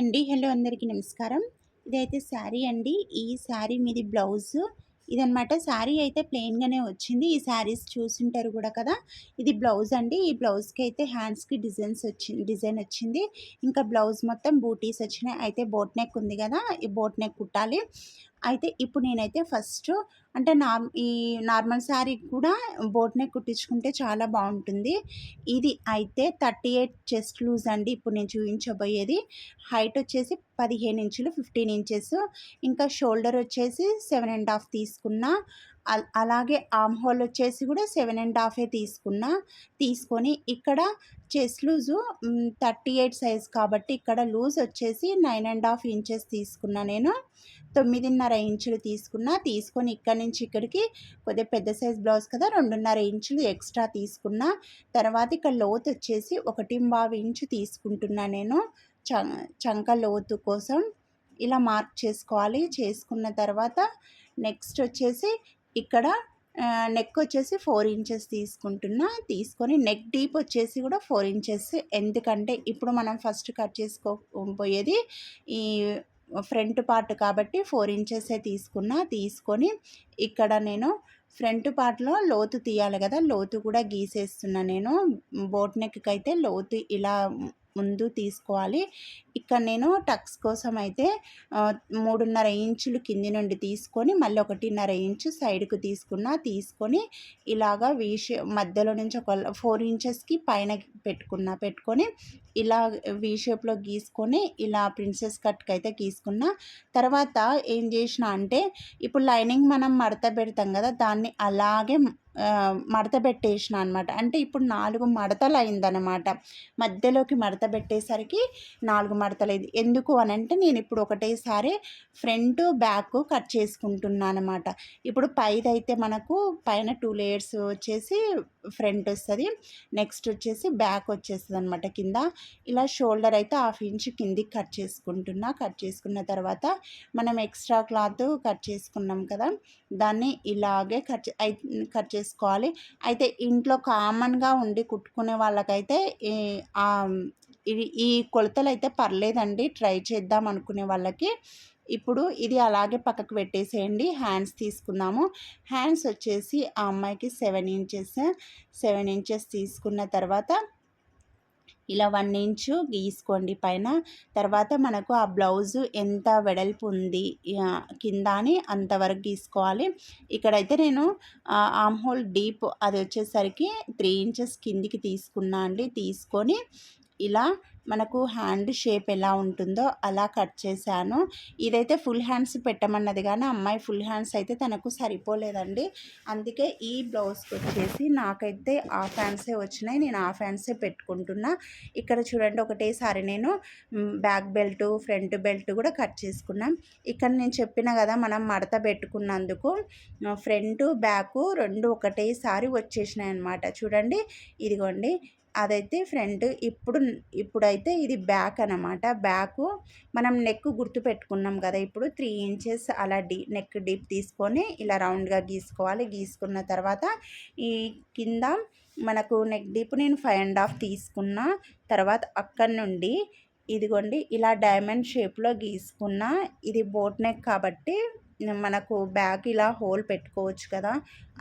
అండి. హలో అందరికీ నమస్కారం. ఇదైతే శారీ అండి. ఈ శారీ మీది బ్లౌజ్. ఇదనమాట శారీ అయితే ప్లెయిన్గానే వచ్చింది. ఈ శారీస్ చూసింటారు కూడా కదా. ఇది బ్లౌజ్ అండి. ఈ బ్లౌజ్కి అయితే హ్యాండ్స్కి డిజైన్స్ వచ్చింది డిజైన్ వచ్చింది. ఇంకా బ్లౌజ్ మొత్తం బూటీస్ వచ్చినాయి. అయితే బోట్ నెక్ ఉంది కదా. ఈ బోట్ నెక్ కుట్టాలి. అయితే ఇప్పుడు నేనైతే ఫస్ట్ అంటే నార్ ఈ నార్మల్ శారీ కూడా బోట్ నెక్ కుట్టించుకుంటే చాలా బాగుంటుంది. ఇది అయితే థర్టీ ఎయిట్ చెస్ట్ లూజ్ అండి. ఇప్పుడు నేను చూపించబోయేది. హైట్ వచ్చేసి పదిహేను ఇంచులు ఫిఫ్టీన్ ఇంచెస్. ఇంకా షోల్డర్ వచ్చేసి సెవెన్ అండ్ హాఫ్ తీసుకున్నా. అలాగే ఆమ్ హోల్ వచ్చేసి కూడా సెవెన్ అండ్ హాఫే తీసుకున్నా తీసుకొని ఇక్కడ chest loose thirty eight size కాబట్టి ఇక్కడ లూజ్ వచ్చేసి నైన్ అండ్ హాఫ్ ఇంచెస్ తీసుకున్నా నేను. తొమ్మిదిన్నర ఇంచులు తీసుకున్నా తీసుకొని ఇక్కడ నుంచి ఇక్కడికి కొద్దిగా పెద్ద సైజ్ బ్లౌజ్ కదా రెండున్నర ఇంచులు ఎక్స్ట్రా తీసుకున్నా. తర్వాత ఇక్కడ లోతు వచ్చేసి ఒకటి బావి ఇంచు తీసుకుంటున్నా నేను చంక లోతు కోసం. ఇలా మార్క్ చేసుకోవాలి చేసుకున్న తర్వాత నెక్స్ట్ వచ్చేసి ఇక్కడ నెక్ వచ్చేసి ఫోర్ ఇంచెస్ తీసుకుంటున్నా. తీసుకొని నెక్ డీప్ వచ్చేసి కూడా ఫోర్ ఇంచెస్ ఎందుకంటే ఇప్పుడు మనం ఫస్ట్ కట్ చేసుకోబోయేది ఈ ఫ్రంట్ పార్ట్ కాబట్టి ఫోర్ ఇంచెసే తీసుకున్నా. తీసుకొని ఇక్కడ నేను ఫ్రంట్ పార్ట్లో లోతు తీయాలి కదా. లోతు కూడా గీసేస్తున్నా నేను. బోట్ నెక్కి అయితే లోతు ఇలా ముందు తీసుకోవాలి. ఇక్కడ నేను టక్స్ కోసం అయితే మూడున్నర ఇంచులు కింది నుండి తీసుకొని మళ్ళీ ఒకటిన్నర ఇంచు సైడ్కు తీసుకున్న తీసుకొని ఇలాగా వీ మధ్యలో నుంచి ఒక ఫోర్ ఇంచెస్కి పైన పెట్టుకున్నా పెట్టుకొని ఇలా వీ షేప్లో గీసుకొని ఇలా ప్రిన్సెస్ కట్కి అయితే గీసుకున్నా. తర్వాత ఏం చేసిన అంటే ఇప్పుడు లైనింగ్ మనం మడత పెడతాం కదా దాన్ని అలాగే మడత పెట్టేసిన అనమాట అంటే ఇప్పుడు నాలుగు మడతలు అయిందనమాట మధ్యలోకి మడత పెట్టేసరికి నాలుగు మడతలేదు ఎందుకు అని అంటే నేను ఇప్పుడు ఒకటేసారి ఫ్రంట్ బ్యాక్ కట్ చేసుకుంటున్నాను అనమాట ఇప్పుడు పైదైతే మనకు పైన టూ లేయర్స్ వచ్చేసి ఫ్రంట్ వస్తుంది నెక్స్ట్ వచ్చేసి బ్యాక్ వచ్చేస్తుంది అనమాట కింద. ఇలా షోల్డర్ అయితే హాఫ్ ఇంచ్ కిందికి కట్ చేసుకుంటున్నా. కట్ చేసుకున్న తర్వాత మనం ఎక్స్ట్రా క్లాత్ కట్ చేసుకున్నాం కదా దాన్ని ఇలాగే కట్ కట్ చేసుకోవాలి. అయితే ఇంట్లో కామన్గా ఉండి కుట్టుకునే వాళ్ళకైతే ఇది ఈ కొలతలు అయితే పర్లేదండి. ట్రై చేద్దాం అనుకునే వాళ్ళకి. ఇప్పుడు ఇది అలాగే పక్కకు పెట్టేసేయండి. హ్యాండ్స్ తీసుకుందాము. హ్యాండ్స్ వచ్చేసి ఆ అమ్మాయికి సెవెన్ ఇంచెస్ సెవెన్ ఇంచెస్ తీసుకున్న తర్వాత ఇలా వన్ ఇంచు గీసుకోండి పైన. తర్వాత మనకు ఆ బ్లౌజు ఎంత వెడల్పు ఉంది కింద అని అంతవరకు గీసుకోవాలి. ఇక్కడైతే నేను ఆమ్ హోల్ డీప్ అది వచ్చేసరికి త్రీ ఇంచెస్ కిందికి తీసుకున్నా అండి. తీసుకొని ఇలా మనకు హ్యాండ్ షేప్ ఎలా ఉంటుందో అలా కట్ చేశాను. ఇదైతే ఫుల్ హ్యాండ్స్ పెట్టమన్నది కానీ అమ్మాయి ఫుల్ హ్యాండ్స్ అయితే తనకు సరిపోలేదండి. అందుకే ఈ బ్లౌజ్కి వచ్చేసి నాకైతే హాఫ్ హ్యాండ్సే వచ్చినాయి. నేను హాఫ్ హ్యాండ్సే పెట్టుకుంటున్నా. ఇక్కడ చూడండి ఒకటేసారి నేను బ్యాక్ బెల్ట్ ఫ్రంట్ బెల్ట్ కూడా కట్ చేసుకున్నాం. ఇక్కడ నేను చెప్పిన కదా మనం మడత పెట్టుకున్నందుకు ఫ్రంట్ బ్యాక్ రెండు ఒకటేసారి వచ్చేసినాయి అనమాట చూడండి ఇదిగోండి. అదైతే ఫ్రంట్ ఇప్పుడు ఇప్పుడైతే ఇది బ్యాక్ అనమాట బ్యాక్ మనం నెక్ గుర్తు పెట్టుకున్నాం కదా ఇప్పుడు త్రీ ఇంచెస్ అలా డీ నెక్ డీప్ తీసుకొని ఇలా రౌండ్గా గీసుకోవాలి. గీసుకున్న తర్వాత ఈ కింద మనకు నెక్ డీప్ నేను ఫైవ్ అండ్ హాఫ్ తీసుకున్న తర్వాత అక్కడి నుండి ఇదిగోండి ఇలా డైమండ్ షేప్లో గీసుకున్న ఇది బోట్ నెక్ కాబట్టి మనకు బ్యాగ్ ఇలా హోల్ పెట్టుకోవచ్చు కదా.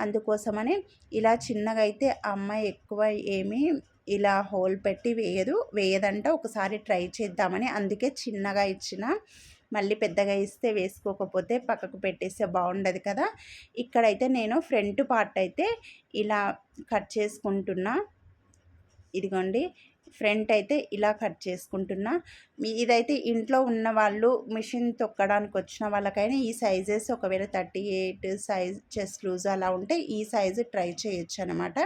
అందుకోసమని ఇలా చిన్నగా అయితే అమ్మాయి ఎక్కువ ఏమీ ఇలా హోల్ పెట్టి వేయదు. వేయదంట ఒకసారి ట్రై చేద్దామని. అందుకే చిన్నగా ఇచ్చిన. మళ్ళీ పెద్దగా ఇస్తే వేసుకోకపోతే పక్కకు పెట్టేస్తే బాగుండదు కదా. ఇక్కడైతే నేను ఫ్రంట్ పార్ట్ అయితే ఇలా కట్ చేసుకుంటున్నా. ఇదిగోండి. ఫ్రంట్ అయితే ఇలా కట్ చేసుకుంటున్నా. ఇదైతే ఇంట్లో ఉన్న వాళ్ళు మిషన్ తొక్కడానికి వచ్చిన వాళ్ళకైనా ఈ సైజెస్ ఒకవేళ thirty eight size chest loose అలా ఉంటే ఈ సైజు ట్రై చేయొచ్చు అనమాట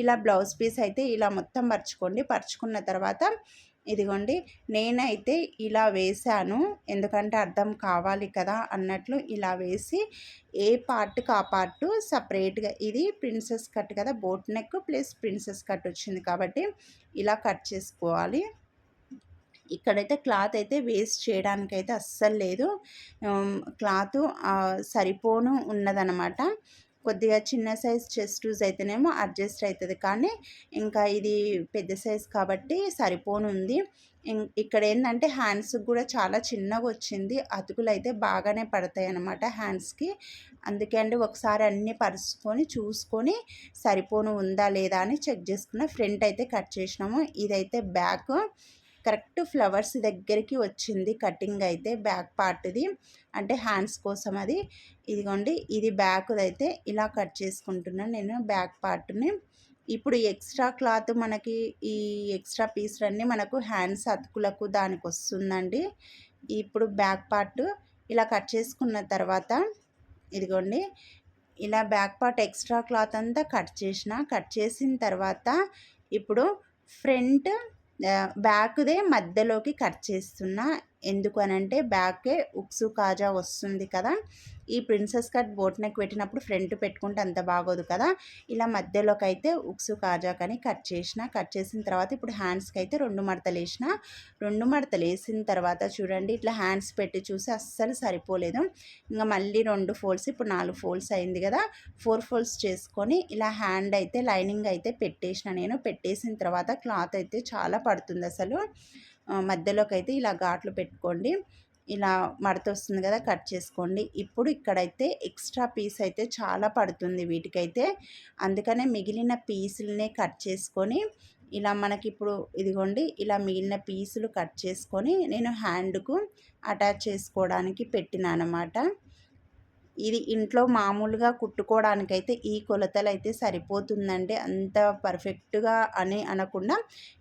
ఇలా బ్లౌజ్ పీస్ అయితే ఇలా మొత్తం పరుచుకోండి. పరుచుకున్న తర్వాత ఇదిగోండి నేనైతే ఇలా వేశాను. ఎందుకంటే అర్థం కావాలి కదా అన్నట్లు ఇలా వేసి ఏ పార్ట్కి ఆ పార్ట్ సపరేట్గా ఇది ప్రిన్సెస్ కట్ కదా boat neck plus princess cut వచ్చింది కాబట్టి ఇలా కట్ చేసుకోవాలి. ఇక్కడైతే క్లాత్ అయితే వేస్ట్ చేయడానికి అయితే అస్సలు లేదు. క్లాత్ సరిపోను ఉన్నదనమాట కొద్దిగా చిన్న సైజ్ చెస్ట్ అయితేనేమో అడ్జస్ట్ అవుతుంది కానీ ఇంకా ఇది పెద్ద సైజ్ కాబట్టి సరిపోనుంది. ఇక్కడ ఏంటంటే హ్యాండ్స్కి కూడా చాలా చిన్నగా వచ్చింది. అతుకులు అయితే బాగానే పడతాయి అన్నమాట హ్యాండ్స్కి. అందుకే అండి ఒకసారి అన్నీ పరుచుకొని చూసుకొని సరిపోను ఉందా లేదా అని చెక్ చేసుకున్న ఫ్రంట్ అయితే కట్ చేసినాము. ఇదైతే బ్యాక్. కరెక్ట్ ఫ్లవర్స్ దగ్గరికి వచ్చింది కటింగ్ అయితే బ్యాక్ పార్ట్ది. అంటే హ్యాండ్స్ కోసం అది. ఇదిగోండి ఇది బ్యాక్దైతే అయితే ఇలా కట్ చేసుకుంటున్నాను నేను బ్యాక్ పార్ట్ని. ఇప్పుడు ఎక్స్ట్రా క్లాత్ మనకి ఈ ఎక్స్ట్రా పీస్లన్నీ మనకు హ్యాండ్స్ అతుకులకు దానికి వస్తుందండి. ఇప్పుడు బ్యాక్ పార్ట్ ఇలా కట్ చేసుకున్న తర్వాత ఇదిగోండి ఇలా బ్యాక్ పార్ట్ ఎక్స్ట్రా క్లాత్ అంతా కట్ చేసిన కట్ చేసిన తర్వాత ఇప్పుడు ఫ్రంట్ బ్యాక్దే మధ్యలోకి కట్ చేస్తున్నా ఎందుకు అని అంటే బ్యాకే ఉక్సు కాజా వస్తుంది కదా. ఈ ప్రిన్సెస్ కట్ బోట్ నెక్ పెట్టినప్పుడు ఫ్రంట్ పెట్టుకుంటే అంత బాగోదు కదా. ఇలా మధ్యలోకి అయితే ఉక్సు కాజా కానీ కట్ చేసిన కట్ చేసిన తర్వాత ఇప్పుడు హ్యాండ్స్కి అయితే రెండు మడతలు వేసిన రెండు మడతలు వేసిన తర్వాత చూడండి ఇట్లా హ్యాండ్స్ పెట్టి చూసి అస్సలు సరిపోలేదు. ఇంకా మళ్ళీ రెండు ఫోల్స్ ఇప్పుడు నాలుగు ఫోల్స్ అయింది కదా. ఫోర్ ఫోల్స్ చేసుకొని ఇలా హ్యాండ్ అయితే లైనింగ్ అయితే పెట్టేసిన నేను. పెట్టేసిన తర్వాత క్లాత్ అయితే చాలా పడుతుంది అసలు. మధ్యలోకి అయితే ఇలా ఘాట్లు పెట్టుకోండి. ఇలా మడత వస్తుంది కదా కట్ చేసుకోండి. ఇప్పుడు ఇక్కడైతే ఎక్స్ట్రా పీస్ అయితే చాలా పడుతుంది వీటికైతే. అందుకనే మిగిలిన పీసులనే కట్ చేసుకొని ఇలా మనకి ఇప్పుడు ఇదిగోండి ఇలా మిగిలిన పీసులు కట్ చేసుకొని నేను హ్యాండ్కు అటాచ్ చేసుకోవడానికి పెట్టినానమాట. ఇది ఇంట్లో మామూలుగా కుట్టుకోవడానికైతే ఈ కొలతలు అయితే సరిపోతుందండి. అంత పర్ఫెక్ట్గా అని అనకుండా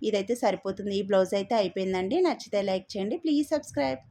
ఇదైతే సరిపోతుంది. ఈ బ్లౌజ్ అయితే అయిపోయిందండి. నచ్చితే లైక్ చేయండి. Please subscribe.